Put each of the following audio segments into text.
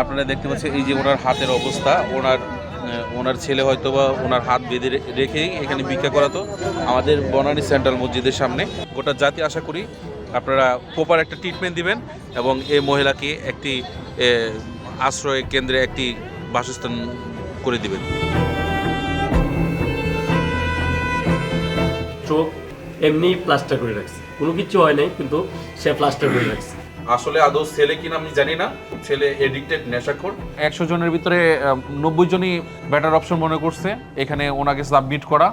আপনারা দেখতে পাচ্ছেন এই যে ওনার হাতের অবস্থা, ওনার ওনার ছেলে হয়তো বা ওনার হাত বেঁধে রেখেই এখানে ভিক্ষা করাতো আমাদের বনানী সেন্ট্রাল মসজিদের সামনে। গোটা জাতি আশা করি আপনারা প্রপার একটা ট্রিটমেন্ট দিবেন এবং এই মহিলাকে একটি আশ্রয় কেন্দ্রে একটি বাসস্থান করে দিবেন। চোখ এমনি প্লাস্টার করে রাখছে। কোনো কিছু হয় নাই, কিন্তু সে প্লাস্টার করে রাখছে। আসলে আদৌ ছেলে কিনা আমি জানি না। ছেলে এডিক্টেড নেশাখোর। একশো জনের ভিতরে নব্বই জনই বেটার অপশন মনে করছে। এখানে ওনাকে সাবমিট করা।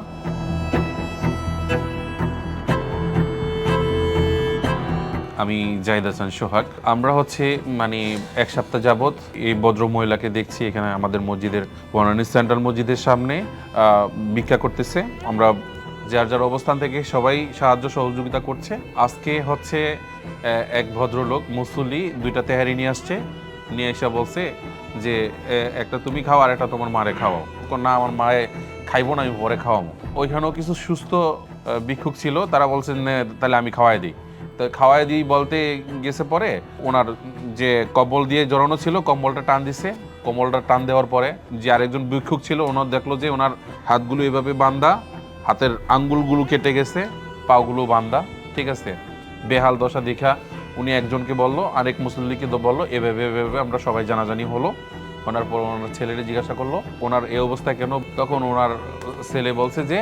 আমি জাহিদ হাসান সোহাগ। আমরা হচ্ছে মানে এক সপ্তাহ যাবত এই ভদ্র মহিলাকে দেখছি এখানে আমাদের মসজিদের বনানী সেন্ট্রাল মসজিদের সামনে ভিক্ষা করতেছে। আমরা যার যার অবস্থান থেকে সবাই সাহায্য সহযোগিতা করছে। আজকে হচ্ছে এক ভদ্রলোক, মুসল্লি, দুইটা তেহারি নিয়ে আসছে। নিয়ে এসে বলছে যে একটা তুমি খাও আর একটা তোমার মারে খাওয়াও। না, আমার মায়ে খাইবো না, আমি পরে খাওয়াবো। ওইখানেও কিছু সুস্থ ভিক্ষুক ছিল। তারা বলছেন তাহলে আমি খাওয়াই দিই। তো খাওয়াই দিই বলতে গেছে পরে ওনার যে কম্বল দিয়ে জড়ানো ছিল, কম্বলটা টান দিছে। কম্বলটা টান দেওয়ার পরে যে আরেকজন ভিক্ষুক ছিল, ওনার দেখল যে ওনার হাতগুলো এভাবে বান্ধা হাতের আঙ্গুলগুলো কেটে গেছে, পাগুলো বান্ধা ঠিক আছে? বেহাল দশা দেখা উনি একজনকে বলল, আরেক মুসল্লিকে তো বলল এভাবে এভাবে আমরা সবাই জানাজানি হলো। ওনার পর ওনার ছেলেরে জিজ্ঞাসা করল, ওনার এই অবস্থা কেন? তখন ওনার ছেলে বলছে যে,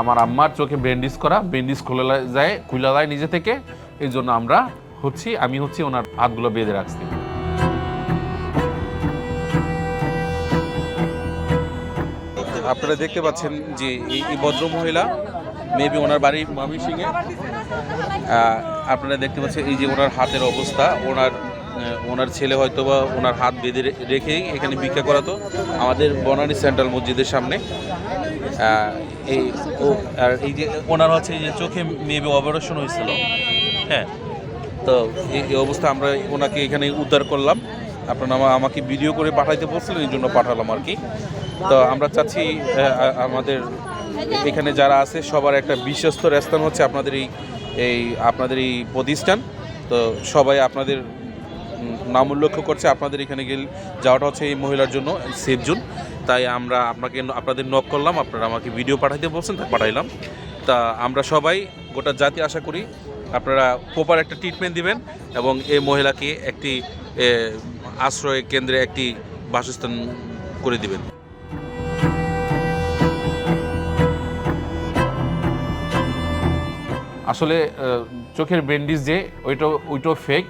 আমার আম্মার চোখে ব্যান্ডিজ করা, ব্যান্ডিজ খুলে যায় খুলে যায় নিজে থেকে এই জন্য আমরা হচ্ছি, আমি হচ্ছি ওনার হাতগুলো বেঁধে রাখছি। আপনারা দেখতে পাচ্ছেন যে এই ভদ্র মহিলা মেবি ওনার বাড়ি মামি সিংয়ে আপনারা দেখতে পাচ্ছেন এই যে ওনার হাতের অবস্থা, ওনার ওনার ছেলে হয়তো বা ওনার হাত বেঁধে রে- রেখেই এখানে ভিক্ষা করাতো। আমাদের বনানী সেন্ট্রাল মসজিদের সামনে। এই, ও, আর এই যে ওনার হচ্ছে যে চোখে মেবি অপারেশন হয়েছিল। হ্যাঁ তো এই অবস্থা আমরা ওনাকে এখানে উদ্ধার করলাম। আপনারা আমা- আমাকে ভিডিও করে পাঠাইতে বলছিলেন, এই জন্য পাঠালাম আর কি। তো আমরা চাচ্ছি আমাদের এখানে যারা আছে, সবার একটা বিশ্বস্ত স্থান হচ্ছে আপনাদের এই এই, আপনাদের এই প্রতিষ্ঠান। তো সবাই আপনাদের নাম উল্লেখ করছে, আপনাদের এখানে গেলে, যাওয়াটা হচ্ছে এই মহিলার জন্য, সেফ তাই আমরা আপনাকে, আপনাদের নক করলাম, আপনারা আমাকে ভিডিও পাঠাইতে বলছেন তাই পাঠাইলাম। তা আমরা সবাই গোটা জাতি আশা করি, আপনারা প্রপার একটা ট্রিটমেন্ট দিবেন এবং এই মহিলাকে একটি আশ্রয় কেন্দ্রে একটি বাসস্থান করে দিবেন। আসলে চোখের ব্যান্ডিজ যে, ওইটা, ওইটাও ফেক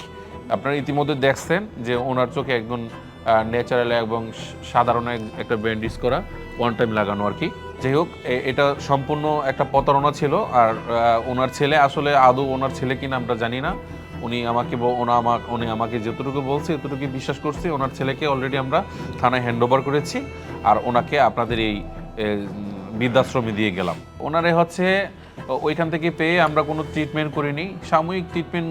আপনারা ইতিমধ্যে দেখছেন যে, ওনার চোখে একদম ন্যাচারাল এবং সাধারণ একটা ব্যান্ডিজ করা ওয়ান টাইম লাগানো আর কি। যাই হোক এটা সম্পূর্ণ একটা প্রতারণা ছিল। আর ওনার ছেলে আসলে আদৌ ওনার ছেলে কিনা আমরা জানি না। উনি আমাকে ওনা আমাকে, উনি আমাকে যতটুকু বলছে এতটুকু বিশ্বাস করছি। ওনার ছেলেকে অলরেডি আমরা থানায় হ্যান্ড ওভার করেছি আর ওনাকে আপনাদের এই বৃদ্ধাশ্রমে দিয়ে গেলাম। ওনারে হচ্ছে ওইখান থেকে পেয়ে আমরা কোনো ট্রিটমেন্ট করিনি, সাময়িক ট্রিটমেন্ট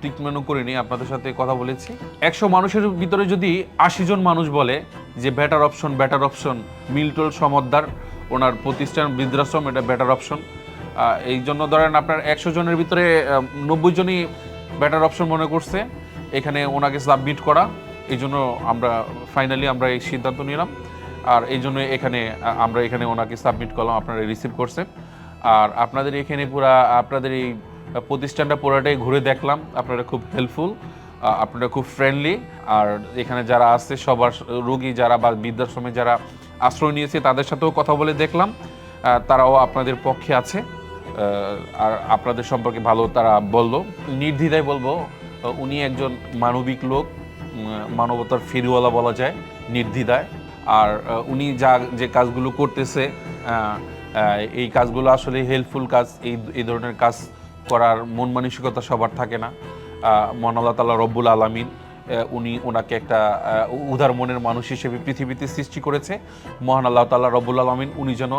ট্রিটমেন্টও করিনি, আপনাদের সাথে কথা বলেছি। একশো মানুষের ভিতরে যদি আশি জন মানুষ বলে যে better option better option Milton Samaddar, ওনার প্রতিষ্ঠান বৃদ্ধাশ্রম, এটা বেটার অপশন এই জন্য ধরেন আপনার একশো জনের ভিতরে নব্বই জনই বেটার অপশন মনে করছে। এখানে ওনাকে সাবমিট করা, এই জন্য আমরা ফাইনালি আমরা এই সিদ্ধান্ত নিলাম। আর এই জন্য এখানে, আমরা এখানে ওনাকে সাবমিট করলাম, আপনারা রিসিভ করছেন আর আপনাদের এখানে পুরা, আপনাদের এই প্রতিষ্ঠানটা পুরাটাই ঘুরে দেখলাম, আপনারা খুব হেল্পফুল আপনারা খুব ফ্রেন্ডলি আর এখানে যারা আছে সবার রোগী যারা বা বৃদ্ধাশ্রমে যারা আশ্রয় নিয়েছে, তাদের সাথেও কথা বলে দেখলাম। তারাও আপনাদের পক্ষে আছে। আর আপনাদের সম্পর্কে ভালো তারা বলল। নির্দ্বিধায় বলব উনি একজন মানবিক লোক মানবতার ফেরিওয়ালা বলা যায়, নির্দ্বিধায়। আর উনি যা, যে কাজগুলো করতেছে এই কাজগুলো আসলে হেল্পফুল কাজ, এই এই ধরনের কাজ করার মন মানসিকতা সবার থাকে না। মহান আল্লাহ তালা রব্বুল আলমিন উনি ওনাকে একটা উদার মনের মানুষ হিসেবে পৃথিবীতে সৃষ্টি করেছে। মহান আল্লাহ তাল্লাহ রব্বুল আলমিন উনি যেন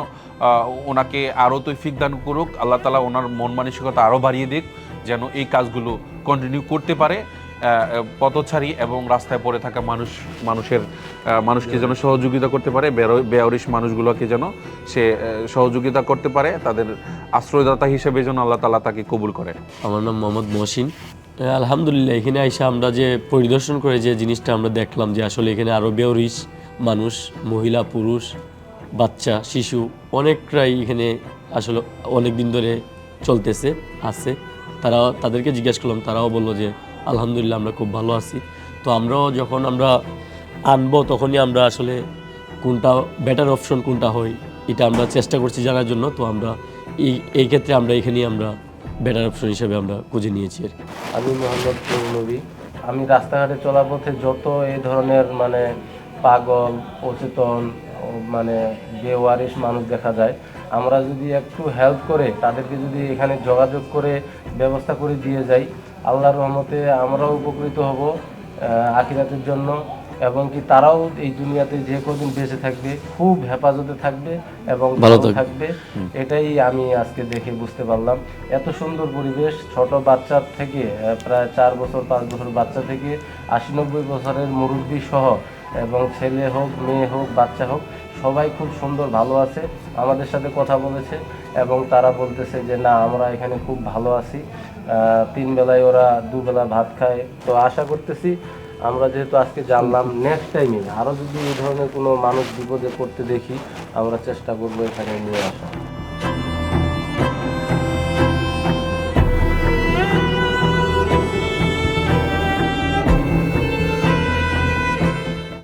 ওনাকে আরও তৈফিক দান করুক, আল্লাহ তালা ওনার মন মানসিকতা আরও বাড়িয়ে দিক, যেন এই কাজগুলো কন্টিনিউ করতে পারে পথচারী এবং রাস্তায় পড়ে থাকা মানুষ, মানুষের মানুষকে যেন সহযোগিতা করতে পারে বেয়ারিশ মানুষগুলোকে যেন সে সহযোগিতা করতে পারে, তাদের আশ্রয়দাতা হিসেবে যেন আল্লাহ তালা তাকে কবুল করে আমার নাম মোহাম্মদ মহসিন। আলহামদুলিল্লাহ, এখানে আইসা আমরা যে পরিদর্শন করে যে জিনিসটা আমরা দেখলাম যে আসলে এখানে আরও বেউরিশ মানুষ, মহিলা, পুরুষ, বাচ্চা, শিশু অনেকটাই এখানে আসলে অনেক দিন ধরে চলতেছে, আছে। তারা, তাদেরকে জিজ্ঞেস করলাম, তারাও বলল যে আলহামদুলিল্লাহ আমরা খুব ভালো আছি। তো আমরাও যখন আমরা আনব তখনই আমরা আসলে কোনটা বেটার অপশন কোনটা হয়, এটা আমরা চেষ্টা করছি জানার জন্য। তো আমরা এই এই ক্ষেত্রে আমরা এখানেই আমরা বেটার অপশন হিসেবে আমরা খুঁজে নিয়েছি আর। আমি মোহাম্মদ নবী আমি রাস্তাঘাটে চলার পথে যত এই ধরনের মানে পাগল, অচেতন মানে বেওয়ারিশ মানুষ দেখা যায়, আমরা যদি একটু হেল্প করে, তাদেরকে যদি এখানে যোগাযোগ করে ব্যবস্থা করে দিয়ে যাই, আল্লাহর রহমতে আমরাও উপকৃত হব আখিরাতের জন্য এবং কি তারাও এই দুনিয়াতে যে কদিন বেঁচে থাকবে খুব হেফাজতে থাকবে এবং ভালো থাকবে। এটাই আমি আজকে দেখে বুঝতে পারলাম। এত সুন্দর পরিবেশ ছোট বাচ্চা থেকে প্রায় চার বছর পাঁচ বছর বাচ্চা থেকে আশি নব্বই বছরের মুরব্বী সহ এবং ছেলে হোক মেয়ে হোক বাচ্চা হোক সবাই খুব সুন্দর ভালো আছে। আমাদের সাথে কথা বলেছে এবং তারা বলতেছে যে না আমরা এখানে খুব ভালো আছি। তিন বেলায় ওরা দুবেলা ভাত খায়। তো আশা করতেছি আমরা যেহেতু আজকে জানলাম নেক্সট টাইমে আরও যদি এই ধরনের কোনো মানুষ বিপদে পড়তে দেখি, আমরা চেষ্টা করব এখানে নিয়ে আসা